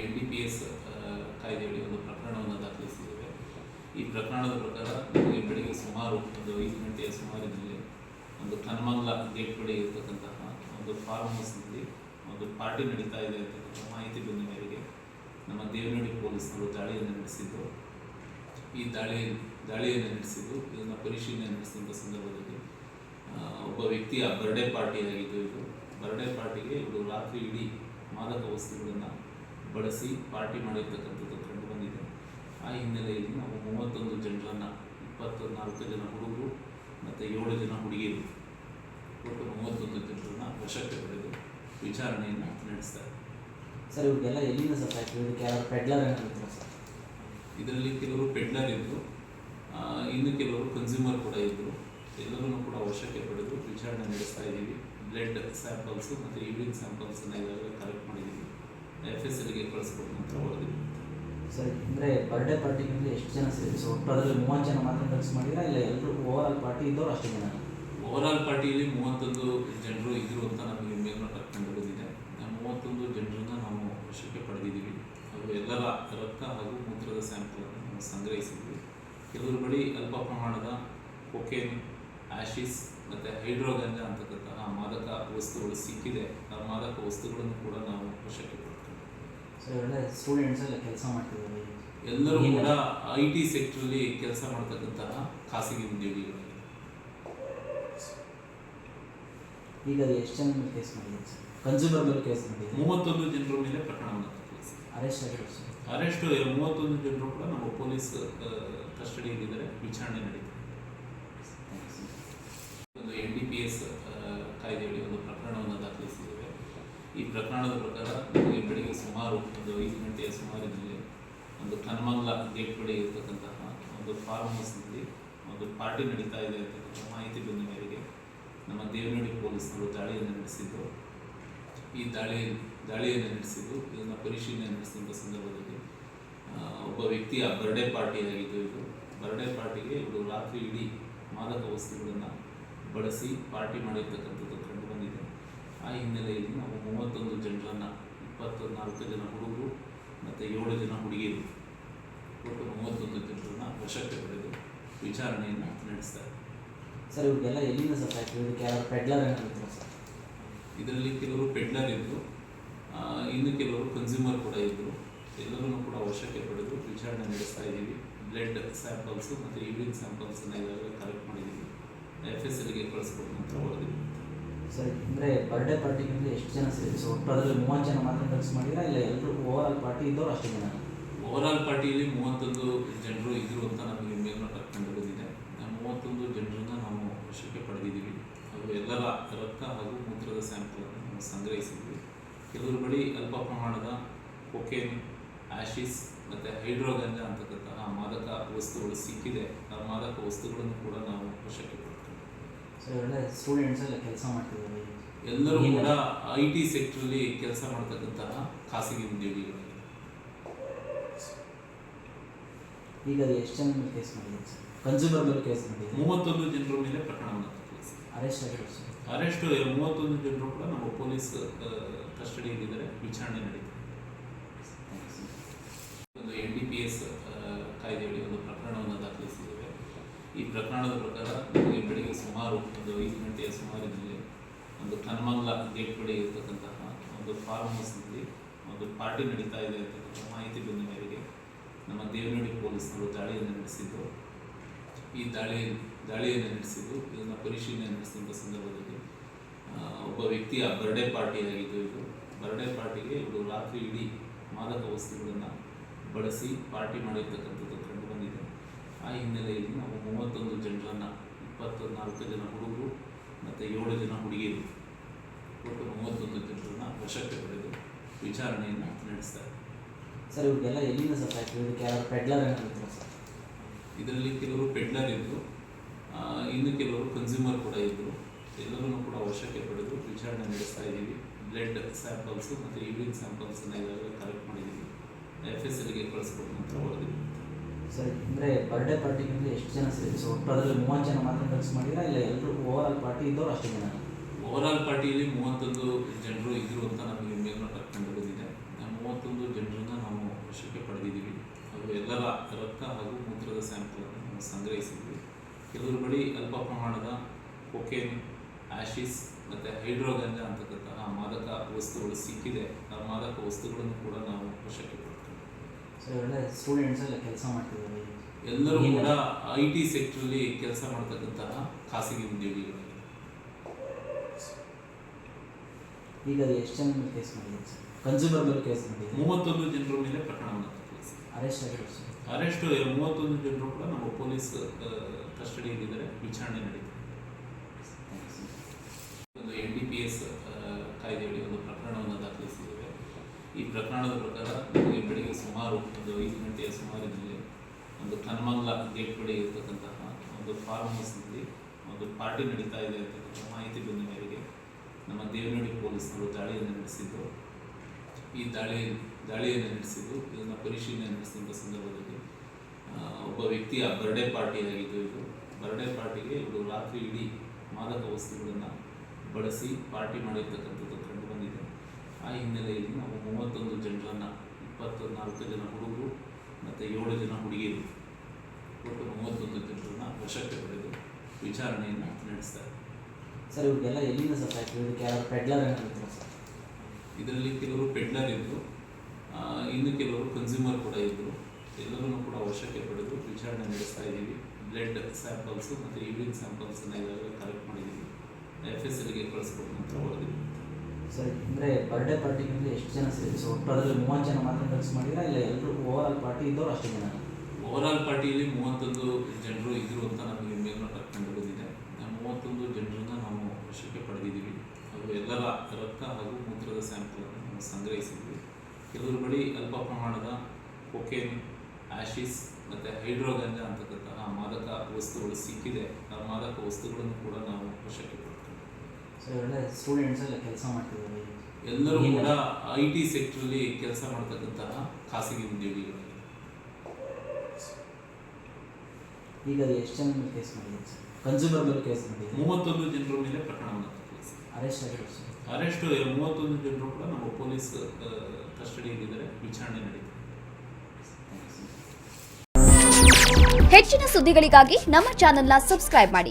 N D P S ಕಾಯ್ದೆಯಡಿ ಒಂದು ಪ್ರಕರಣವನ್ನು ದಾಖಲಿಸಿದ್ದೇವೆ ಈ ಪ್ರಕರಣದ ಪ್ರಕಾರ ನಮಗೆ ಬೆಳಗ್ಗೆ ಸುಮಾರು ಒಂದು ಐದು ಗಂಟೆಯ ಸುಮಾರಿನಲ್ಲಿ ಒಂದು ಕನ್ಮಂಗ್ಲ ಗೇಟ್ ಬಳಿ ಇರತಕ್ಕಂತಹ ಒಂದು ಫಾರ್ಮ್ ಹೌಸ್ನಲ್ಲಿ ಒಂದು ಪಾರ್ಟಿ ನಡೀತಾ ಇದೆ ಅಂತಕ್ಕಂಥ ಮಾಹಿತಿ ಬಂದ ಮೇರೆಗೆ ನಮ್ಮ ದೇವನಹಳ್ಳಿ ಪೊಲೀಸರು ದಾಳಿಯನ್ನು ನಡೆಸಿದ್ದು, ಈ ದಾಳಿ, ದಾಳಿಯನ್ನು ನಡೆಸಿದ್ದು, ಇದನ್ನು ಪರಿಶೀಲನೆ ನಡೆಸಿದಂಥ ಸಂದರ್ಭದಲ್ಲಿ ಒಬ್ಬ ವ್ಯಕ್ತಿಯ ಬರ್ಡೇ ಪಾರ್ಟಿಯಾಗಿದ್ದು ಇದು. ಬರ್ಡೇ ಪಾರ್ಟಿಗೆ ಇವರು ರಾತ್ರಿ ಇಡೀ ಮಾದಕ ವಸ್ತುಗಳನ್ನು ಬಳಸಿ ಪಾರ್ಟಿ ಮಾಡಿರ್ತಕ್ಕಂಥದ್ದು ಕಂಡು ಬಂದಿದೆ. ಆ ಹಿನ್ನೆಲೆಯಲ್ಲಿ ನಾವು ಮೂವತ್ತೊಂದು ಜನರನ್ನು ಇಪ್ಪತ್ತ ನಾಲ್ಕು ಜನ ಹುಡುಗರು ಮತ್ತು ಏಳು ಜನ ಹುಡುಗಿಯರು ಒಟ್ಟು ಮೂವತ್ತೊಂದು ಜನರನ್ನು ವಶಕ್ಕೆ ಪಡೆದು ವಿಚಾರಣೆಯನ್ನು ನಡೆಸ್ತಾರೆ ಸರ್ ಇವ್ರಿಗೆಲ್ಲ ಎಲ್ಲಿಂದ ಸರ್ ಯಾರು ಪೆಡ್ಲರ್ ಏನಾಗಿರ್ತಾರೆ ಸರ್? ಇದರಲ್ಲಿ ಕೆಲವರು ಪೆಡ್ಲರ್ ಇದ್ದರು ಇನ್ನು ಕೆಲವರು ಕನ್ಸ್ಯೂಮರ್ ಕೂಡ ಇದ್ದರು ಎಲ್ಲರನ್ನೂ ಕೂಡ ವಶಕ್ಕೆ ಪಡೆದು ವಿಚಾರಣೆ ನಡೆಸ್ತಾ ಇದ್ದೀವಿ. ಬ್ಲಡ್ ಸ್ಯಾಂಪಲ್ಸು ಮತ್ತು ಯೂರಿನ್ ಸ್ಯಾಂಪಲ್ಸನ್ನು ಈಗಾಗಲೇ ಕಲೆಕ್ಟ್ ಮಾಡಿದ್ದೀವಿ. ಎಫ್ ಎಸ್ ಎಲ್ಗೆ ಕಳಿಸ್ಕೊಂಡು ಅಂತ ವರದಿ ಸರ್ ಅಂದರೆ ಬರ್ಡೇ ಪಾರ್ಟಿಗೆ ಅಂದರೆ ಎಷ್ಟು ಜನ ಸೇರಿ? ಸೊ ಒಟ್ಟು ಅದರಲ್ಲಿ ಮೂವತ್ತು ಜನ ಮಾತ್ರ ಕಳಿಸ್ ಮಾಡಿದ್ರೆ ಇಲ್ಲ ಎಲ್ಲರೂ ಓವರ್ ಆಲ್ ಪಾರ್ಟಿ ಇದ್ದವ್ರು ಅಷ್ಟು ಜನ? ಆಲ್ ಪಾರ್ಟಿಯಲ್ಲಿ ಮೂವತ್ತೊಂದು ಜನರು ಇದ್ದರು ಅಂತ ನಮಗೆ ಮೇಲ್ನೋಟ ಕಂಡು ಬಂದಿದೆ ಮೂವತ್ತೊಂದು ಜನರನ್ನು ನಾವು ವಶಕ್ಕೆ ಪಡೆದಿದ್ದೀವಿ. ಅವರು ಎಲ್ಲರ ರಕ್ತ ಹಾಗೂ ಮೂತ್ರದ ಸ್ಯಾಂಪಲನ್ನು ನಾವು ಸಂಗ್ರಹಿಸಿದ್ವಿ. ಕೆಲವರು ಬಳಿ ಅಲ್ಪ ಪ್ರಮಾಣದ ಕೊಕೇನ್ ಆಶಿಸ್ ಮತ್ತು ಹೈಡ್ರೋಗಂಜ ಅಂತಕ್ಕಂತಹ ಮಾದಕ ವಸ್ತುಗಳು ಸಿಕ್ಕಿದೆ. ಆ ಮಾದಕ ವಸ್ತುಗಳನ್ನು ಕೂಡ ನಾವು ವಶಕ್ಕೆ ಸೊ ಸ್ಟೂಡೆಂಟ್ಸ್ ಎಲ್ಲ ಕೆಲಸ ಮಾಡ್ತಿದ್ದಾರೆ ಎಲ್ಲರೂ? ಕೂಡ ಐ ಟಿ ಸೆಕ್ಟ್ರಲ್ಲಿ ಕೆಲಸ ಮಾಡ್ತಕ್ಕಂತಹ ಖಾಸಗಿ ಉದ್ಯೋಗಿಗಳು. ಈಗ ಅದು ಎಷ್ಟು ಜನ ಮೇಲೆ ಕೇಸ್ ಮಾಡಿದೆ ಸರ್? ಕನ್ಸ್ಯೂಮರ್ ಮೇಲೆ ಕೇಸ್ ಮಾಡಿದೆ. ಮೂವತ್ತೊಂದು ಜನರ ಮೇಲೆ ಪ್ರಕರಣವನ್ನು ಅರೆಸ್ಟ್ ಆಗಿರೋದು ಸರ್. ಅರೆಸ್ಟ್ ಮೂವತ್ತೊಂದು ಜನರು ಕೂಡ ನಮ್ಮ ಪೊಲೀಸ್ ಕಸ್ಟಡಿಯಲ್ಲಿದ್ದಾರೆ ವಿಚಾರಣೆ ನಡೀತಿದೆ ಥ್ಯಾಂಕ್ ಯು ಸರ್ ಒಂದು ಎನ್ ಡಿ ಪಿ ಎಸ್ ಕಾಯ್ದೆಯಡಿ ಒಂದು ಪ್ರಕರಣವನ್ನು ದಾಖಲಿಸಿದ್ದೇವೆ ಈ ಪ್ರಕರಣದ ಪ್ರಕಾರ ನಮಗೆ ಬೆಳಿಗ್ಗೆ ಸುಮಾರು ಒಂದು ಐದು ಗಂಟೆಯ ಸುಮಾರಿನಲ್ಲಿ ಒಂದು ಕನ್ಮಂಗ್ಲ ಗೇಟ್ ಬಳಿ ಇರತಕ್ಕಂತಹ ಒಂದು ಫಾರ್ಮ್ ಹೌಸ್ನಲ್ಲಿ ಒಂದು ಪಾರ್ಟಿ ನಡೀತಾ ಇದೆ ಅಂತಕ್ಕಂಥ ಮಾಹಿತಿ ಬಂದ ಮೇರೆಗೆ ನಮ್ಮ ದೇವನಹಳ್ಳಿ ಪೊಲೀಸರು ದಾಳಿಯನ್ನು ನಡೆಸಿದ್ದು. ಈ ದಾಳಿ, ದಾಳಿಯನ್ನು ನಡೆಸಿದ್ದು, ಇದನ್ನು ಪರಿಶೀಲನೆ ನಡೆಸಿದಂಥ ಸಂದರ್ಭದಲ್ಲಿ ಒಬ್ಬ ವ್ಯಕ್ತಿಯ ಬರ್ಡೇ ಪಾರ್ಟಿ ಆಗಿದ್ದು ಇದು. ಬರ್ಡೇ ಪಾರ್ಟಿಗೆ ಇವರು ರಾತ್ರಿ ಇಡೀ ಮಾದಕ ವಸ್ತುಗಳನ್ನು ಬಳಸಿ ಪಾರ್ಟಿ ಮಾಡಿರ್ತಕ್ಕಂಥದ್ದು ಆ ಹಿನ್ನೆಲೆಯಲ್ಲಿ ನಾವು ಮೂವತ್ತೊಂದು ಜನರನ್ನು ಇಪ್ಪತ್ತ ನಾಲ್ಕು ಜನ ಹುಡುಗರು ಮತ್ತು ಏಳು ಜನ ಹುಡುಗಿಯರು ಒಟ್ಟು ಮೂವತ್ತೊಂದು ಜನರನ್ನು ವಶಕ್ಕೆ ಪಡೆದು ವಿಚಾರಣೆಯನ್ನು ನಡೆಸ್ತಾರೆ ಸರ್ ಇವರಿಗೆಲ್ಲ ಎಲ್ಲಿಂದ ಸರ್ ಪೆಡ್ಲರ್ ಏನಾಗಿರ್ತಾರೆ ಸರ್. ಇದರಲ್ಲಿ ಕೆಲವರು ಪೆಡ್ಲರ್ ಇದ್ದರು ಇನ್ನು ಕೆಲವರು ಕನ್ಸ್ಯೂಮರ್ ಕೂಡ ಇದ್ದರು ಎಲ್ಲರನ್ನೂ ಕೂಡ ವಶಕ್ಕೆ ಪಡೆದು ವಿಚಾರಣೆ ನಡೆಸ್ತಾ ಇದ್ದೀವಿ. ಬ್ಲಡ್ ಸ್ಯಾಂಪಲ್ಸು ಮತ್ತು ಯೂರಿನ್ ಸ್ಯಾಂಪಲ್ಸನ್ನು ಈಗಾಗಲೇ ಕಲೆಕ್ಟ್ ಮಾಡಿದ್ದೀವಿ. ಎಫ್ ಎಸ್ ಎಲ್ಗೆ ಕಳಿಸ್ಕೊಟ್ಟು ನಂತರ ವರದಿ ಸರ್ ಅಂದರೆ ಬರ್ಡೇ ಪಾರ್ಟಿಗೆ ಅಂದರೆ ಎಷ್ಟು ಜನ ಸೇರಿ? ಸೊ ಅದರಲ್ಲಿ ಮೂವತ್ತು ಜನ ಮಾತ್ರ ಡ್ರಗ್ಸ್ ಮಾಡಿದ್ರೆ ಇಲ್ಲ ಎಲ್ಲರೂ ಓವರ್ ಆಲ್ ಪಾರ್ಟಿ ಇದ್ದವ್ರು ಅಷ್ಟು ಜನ? ಆಲ್ ಪಾರ್ಟಿಯಲ್ಲಿ ಮೂವತ್ತೊಂದು ಜನರು ಇದ್ರು ಅಂತ ನಮಗೆ ಮೇಲ್ನೋಟ ಕಂಡು ಬಂದಿದೆ. ಮೂವತ್ತೊಂದು ಜನರನ್ನು ನಾವು ವಶಕ್ಕೆ ಪಡೆದಿದ್ದೀವಿ. ಅವರು ಎಲ್ಲರ ರಕ್ತ ಹಾಗೂ ಮೂತ್ರದ ಸ್ಯಾಂಪಲನ್ನು ನಾವು ಸಂಗ್ರಹಿಸಿದ್ವಿ. ಕೆಲವರು ಬಳಿ ಅಲ್ಪ ಪ್ರಮಾಣದ ಕೊಕೇನ್ ಆಶಿಸ್ ಮತ್ತು ಹೈಡ್ರೋಗಂಜ ಅಂತಕ್ಕಂತಹ ಮಾದಕ ವಸ್ತುಗಳು ಸಿಕ್ಕಿದೆ. ಆ ಮಾದಕ ವಸ್ತುಗಳನ್ನು ಕೂಡ ನಾವು ವಶಕ್ಕೆ ಸೊ ಸ್ಟೂಡೆಂಟ್ಸ್ ಎಲ್ಲ ಕೆಲಸ ಮಾಡ್ತಿದ್ದಾರೆ ಎಲ್ಲರೂ? ಕೂಡ ಐ ಟಿ ಸೆಕ್ಟ್ರಲ್ಲಿ ಕೆಲಸ ಮಾಡ್ತಕ್ಕಂತಹ ಖಾಸಗಿ ಉದ್ಯೋಗಿಗಳು. ಈಗ ಅದು ಎಷ್ಟು ಜನ ಮೇಲೆ ಕೇಸ್ ಮಾಡಿದೆ ಸರ್? ಕನ್ಸ್ಯೂಮರ್ ಮೇಲೆ ಕೇಸ್ ಮಾಡಿದೆ. ಮೂವತ್ತೊಂದು ಜನರ ಮೇಲೆ ಪ್ರಕರಣವನ್ನು ಅರೆಸ್ಟ್ ಆಗಿರೋದು ಸರ್. ಅರೆಸ್ಟ್ ಮೂವತ್ತೊಂದು ಜನರು ಕೂಡ ನಮ್ಮ ಪೊಲೀಸ್ ಕಸ್ಟಡಿಯಲ್ಲಿದ್ದಾರೆ ವಿಚಾರಣೆ ನಡೀತಿದೆ ಥ್ಯಾಂಕ್ ಯು ಸರ್ ಒಂದು ಎನ್ ಡಿ ಪಿ ಎಸ್ ಕಾಯ್ದೆಯಡಿ ಒಂದು ಪ್ರಕರಣವನ್ನು ದಾಖಲಿಸಿದ್ದೇವೆ ಈ ಪ್ರಕರಣದ ಪ್ರಕಾರ ನಮಗೆ ಬೆಳಿಗ್ಗೆ ಸುಮಾರು ಒಂದು ಐದು ಗಂಟೆಯ ಸುಮಾರಿನಲ್ಲಿ ಒಂದು ಕನ್ಮಂಗ್ಲ ಗೇಟ್ ಬಳಿ ಇರತಕ್ಕಂತಹ ಒಂದು ಫಾರ್ಮ್ ಹೌಸ್ನಲ್ಲಿ ಒಂದು ಪಾರ್ಟಿ ನಡೀತಾ ಇದೆ ಅಂತಕ್ಕಂಥ ಮಾಹಿತಿ ಬಂದ ಮೇರೆಗೆ ನಮ್ಮ ದೇವನಹಳ್ಳಿ ಪೊಲೀಸರು ದಾಳಿಯನ್ನು ನಡೆಸಿದ್ದು. ಈ ದಾಳಿ, ದಾಳಿಯನ್ನು ನಡೆಸಿದ್ದು, ಇದನ್ನು ಪರಿಶೀಲನೆ ನಡೆಸಿದಂಥ ಸಂದರ್ಭದಲ್ಲಿ ಒಬ್ಬ ವ್ಯಕ್ತಿಯ ಬರ್ಡೇ ಪಾರ್ಟಿಯಾಗಿದ್ದು ಇದು. ಬರ್ಡೇ ಪಾರ್ಟಿಗೆ ಇವರು ರಾತ್ರಿ ಇಡೀ ಮಾದಕ ವಸ್ತುಗಳನ್ನು ಬಳಸಿ ಪಾರ್ಟಿ ಮಾಡಿರ್ತಕ್ಕಂಥದ್ದು. ಕಂಡು ಆ ಹಿನ್ನೆಲೆಯಲ್ಲಿ ನಾವು ಮೂವತ್ತೊಂದು ಜನರನ್ನು ಇಪ್ಪತ್ತ ನಾಲ್ಕು ಜನ ಹುಡುಗರು ಮತ್ತು ಏಳು ಜನ ಹುಡುಗಿಯರು ಒಟ್ಟು ಮೂವತ್ತೊಂದು ಜನರನ್ನು ವಶಕ್ಕೆ ಪಡೆದು ವಿಚಾರಣೆಯನ್ನು ನಡೆಸ್ತಾರೆ ಸರ್ ಇವ್ರಿಗೆಲ್ಲ ಎಲ್ಲಿಂದ ಸರ್ ಪೆಡ್ಲರ್ ಏನಾಗಿರ್ತಾರೆ ಸರ್? ಇದರಲ್ಲಿ ಕೆಲವರು ಪೆಡ್ಲರ್ ಇದ್ದರು ಇನ್ನು ಕೆಲವರು ಕನ್ಸ್ಯೂಮರ್ ಕೂಡ ಇದ್ದರು ಎಲ್ಲರನ್ನೂ ಕೂಡ ವಶಕ್ಕೆ ಪಡೆದು ವಿಚಾರಣೆ ನಡೆಸ್ತಾ ಇದ್ದೀವಿ. ಬ್ಲಡ್ ಸ್ಯಾಂಪಲ್ಸು ಮತ್ತು ಯೂರಿನ್ ಸ್ಯಾಂಪಲ್ಸನ್ನು ಈಗಾಗಲೇ ಕಲೆಕ್ಟ್ ಮಾಡಿದ್ದೀವಿ. ಎಫ್ ಎಸ್ ಎಲ್ಗೆ ಕಳಿಸ್ಕೊಟ್ಟು ನಂತರ ವರದಿ ಸರ್, ಅಂದರೆ ಬರ್ಡೇ ಪಾರ್ಟಿಗೆ ಎಷ್ಟು ಜನ ಸೇರಿ? ಸೊ ಅದರಲ್ಲಿ ಮೂವತ್ತು ಜನ ಮಾತ್ರ ಡ್ರಗ್ಸ್ ಮಾಡಿದ್ರೆ ಇಲ್ಲ ಎಲ್ಲರೂ ಓವರ್ ಆಲ್ ಪಾರ್ಟಿ ಇದ್ದವ್ರು ಅಷ್ಟು ಜನ? ಆಲ್ ಪಾರ್ಟಿಯಲ್ಲಿ ಮೂವತ್ತೊಂದು ಜನರು ಇದ್ರು ಅಂತ ನಮಗೆ ಮೇಲ್ನೋಟ ಕಂಡು ಬಂದಿದೆ. ಮೂವತ್ತೊಂದು ಜನರನ್ನು ಎಲ್ಲರ ರಕ್ತ ಹಾಗೂ ಮೂತ್ರದ ಸ್ಯಾಂಪಲನ್ನು ನಾವು ಸಂಗ್ರಹಿಸಿದ್ವಿ. ಕೆಲವರು ಬಳಿ ಅಲ್ಪ ಪ್ರಮಾಣದ ಕೊಕೇನ್ ಆಶಿಸ್ ಮತ್ತು ಹೈಡ್ರೋಗಂಜ ಅಂತಕ್ಕಂತಹ ಮಾದಕ ವಸ್ತುಗಳು ಸಿಕ್ಕಿದೆ. ಆ ಮಾದಕ ವಸ್ತುಗಳನ್ನು ಕೂಡ ನಾವು ವಶಕ್ಕೆ ಪಡ್ತೀವಿ ಒಳ್ಳೆ ಸ್ಟೂಡೆಂಟ್ಸ್ ಎಲ್ಲ ಕೆಲಸ ಮಾಡ್ತಿದ್ದಾರೆ ಎಲ್ಲರೂ? ಕೂಡ ಐ ಟಿ ಸೆಕ್ಟ್ರಲ್ಲಿ ಕೆಲಸ ಮಾಡ್ತಕ್ಕಂತಹ ಖಾಸಗಿ ಉದ್ಯೋಗಿಗಳು. ಈಗ ಅದು ಎಷ್ಟು ಜನ ಮೇಲೆ ಕೇಸ್ ಮಾಡಿದೆ ಸರ್? ಕನ್ಸ್ಯೂಮರ್ ಮೇಲೆ ಕೇಸ್ ಮಾಡಿದೆ. ಮೂವತ್ತೊಂದು ಜನರ ಮೇಲೆ ಪ್ರಕರಣವನ್ನು ದಾಖಲಿಸಿದೆ ಅರೆಸ್ಟ್ ಆಗಿರೋದು ಸರ್. ಅರೆಸ್ಟ್ ಮೂವತ್ತೊಂದು ಜನರು ಕೂಡ ನಮ್ಮ ಪೊಲೀಸ್ ಕಸ್ಟಡಿಯಲ್ಲಿದ್ದಾರೆ ವಿಚಾರಣೆ ನಡೀತಿದೆ ಒಂದು ಎನ್ ಡಿ ಪಿ ಎಸ್ ಕಾಯ್ದೆಯಡಿ ಈ ಪ್ರಕರಣದ ಪ್ರಕಾರ ನಮಗೆ ಬೆಳಿಗ್ಗೆ ಸುಮಾರು ಒಂದು ಐದು ಗಂಟೆಯ ಸುಮಾರಿನಲ್ಲಿ ಒಂದು ಕನ್ಮಂಗ್ಲ ಗೇಟ್ ಬಳಿ ಇರತಕ್ಕಂತಹ ಒಂದು ಫಾರ್ಮ್ ಹೌಸ್ನಲ್ಲಿ ಒಂದು ಪಾರ್ಟಿ ನಡೀತಾ ಇದೆ ಅಂತಕ್ಕಂಥ ಮಾಹಿತಿ ಬಂದ ಮೇರೆಗೆ ನಮ್ಮ ದೇವನಹಳ್ಳಿ ಪೊಲೀಸರು ದಾಳಿಯನ್ನು ನಡೆಸಿದ್ದು. ಈ ದಾಳಿ, ದಾಳಿಯನ್ನು ನಡೆಸಿದ್ದು, ಇದನ್ನು ಪರಿಶೀಲನೆ ನಡೆಸಿದಂಥ ಸಂದರ್ಭದಲ್ಲಿ ಒಬ್ಬ ವ್ಯಕ್ತಿಯ ಬರ್ಡೇ ಪಾರ್ಟಿಯಾಗಿದ್ದು ಇದು. ಬರ್ಡೇ ಪಾರ್ಟಿಗೆ ಇವರು ರಾತ್ರಿ ಇಡೀ ಮಾದಕ ವಸ್ತುಗಳನ್ನು ಬಳಸಿ ಪಾರ್ಟಿ ಮಾಡಿರ್ತಕ್ಕಂಥದ್ದು. ಕಂಡು ಆ ಹಿನ್ನೆಲೆಯಲ್ಲಿ ನಾವು ಮೂವತ್ತೊಂದು ಜನರನ್ನು ಇಪ್ಪತ್ತ ನಾಲ್ಕು ಜನ ಹುಡುಗರು ಮತ್ತು ಏಳು ಜನ ಹುಡುಗಿಯರು ಒಟ್ಟು ಮೂವತ್ತೊಂದು ಜನರನ್ನು ವಶಕ್ಕೆ ಪಡೆದು ವಿಚಾರಣೆಯನ್ನು ನಡೆಸ್ತಾರೆ ಸರ್ ಇವ್ರಿಗೆಲ್ಲ ಎಲ್ಲಿಂದ ಸರ್ ಪೆಡ್ಲರ್ ಏನಾಗುತ್ತೆ ಸರ್? ಇದರಲ್ಲಿ ಕೆಲವರು ಪೆಡ್ಲರ್ ಇದ್ದರು ಇನ್ನು ಕೆಲವರು ಕನ್ಸ್ಯೂಮರ್ ಕೂಡ ಇದ್ದರು ಎಲ್ಲರನ್ನೂ ಕೂಡ ವಶಕ್ಕೆ ಪಡೆದು ವಿಚಾರಣೆ ನಡೆಸ್ತಾ ಇದ್ದೀವಿ. ಬ್ಲಡ್ ಸ್ಯಾಂಪಲ್ಸು ಮತ್ತು ಯೂರಿನ್ ಸ್ಯಾಂಪಲ್ಸನ್ನು ಈಗಾಗಲೇ ಕಲೆಕ್ಟ್ ಮಾಡಿದ್ದೀವಿ. ಎಫ್ ಎಸ್ ಎಲ್ಗೆ ಕಳಿಸ್ಕೊಟ್ಟು ನಂತರ ವರದಿ ಸರ್ ಅಂದರೆ ಬರ್ಡೇ ಪಾರ್ಟಿಗೆ ಎಷ್ಟು ಜನ ಸೇರಿ? ಸೊ ಅದರಲ್ಲಿ ಮೂವತ್ತು ಜನ ಮಾತ್ರ ಡ್ರಗ್ಸ್ ಮಾಡಿದ್ರೆ ಇಲ್ಲ ಎಲ್ಲರೂ ಓವರ್ ಆಲ್ ಪಾರ್ಟಿ ಇದ್ದವ್ರು ಅಷ್ಟು ಜನ? ಆಲ್ ಪಾರ್ಟಿಯಲ್ಲಿ ಮೂವತ್ತೊಂದು ಜನರು ಇದ್ರು ಅಂತ ನಮಗೆ ಮೇಲ್ನೋಟ ಕಂಡು ಬಂದಿದೆ. ಮೂವತ್ತೊಂದು ಜನರನ್ನ ನಾವು ವಶಕ್ಕೆ ಪಡೆದಿದ್ದೀವಿ. ಅವರು ಎಲ್ಲರ ರಕ್ತ ಹಾಗೂ ಮೂತ್ರದ ಸ್ಯಾಂಪಲನ್ನು ನಾವು ಸಂಗ್ರಹಿಸಿದ್ವಿ. ಕೆಲವರು ಬಳಿ ಅಲ್ಪ ಪ್ರಮಾಣದ ಕೊಕೇನ್ ಆಶಿಸ್ ಮತ್ತು ಹೈಡ್ರೋಗಂಜ ಅಂತಕ್ಕಂತಹ ಮಾದಕ ವಸ್ತುಗಳು ಸಿಕ್ಕಿದೆ. ಆ ಮಾದಕ ವಸ್ತುಗಳನ್ನು ಕೂಡ ನಾವು ವಶಕ್ಕೆ ಒಳ್ಳೆ ಸ್ಟೂಡೆಂಟ್ಸ್ ಎಲ್ಲ ಕೆಲಸ ಮಾಡ್ತಿದ್ದಾರೆ ಎಲ್ಲರೂ? ಕೂಡ ಐ ಟಿ ಸೆಕ್ಟ್ರಲ್ಲಿ ಕೆಲಸ ಮಾಡ್ತಕ್ಕಂತಹ ಖಾಸಗಿ ಉದ್ಯೋಗಿಗಳು. ಈಗ ಅದು ಎಷ್ಟು ಜನ ಮೇಲೆ ಕೇಸ್ ಮಾಡಿದೆ? ಸರ್ ಕನ್ಸ್ಯೂಮರ್ ಮೇಲೆ ಕೇಸ್ ಮಾಡಿದೆ. ಮೂವತ್ತೊಂದು ಜನರ ಮೇಲೆ ಪ್ರಕರಣವನ್ನು ಅರೆಸ್ಟ್ ಆಗಿರೋದು. ಸರ್ ಅರೆಸ್ಟ್ ಮೂವತ್ತೊಂದು ಜನರು ಕೂಡ ನಮ್ಮ ಪೊಲೀಸ್ ಕಸ್ಟಡಿಯಲ್ಲಿದ್ದಾರೆ ವಿಚಾರಣೆ ನಡೀತಿದೆ ಹೆಚ್ಚಿನ ಸುದ್ದಿಗಳಿಗಾಗಿ ನಮ್ಮ ಚಾನೆಲ್ನ ಸಬ್ಸ್ಕ್ರೈಬ್ ಮಾಡಿ.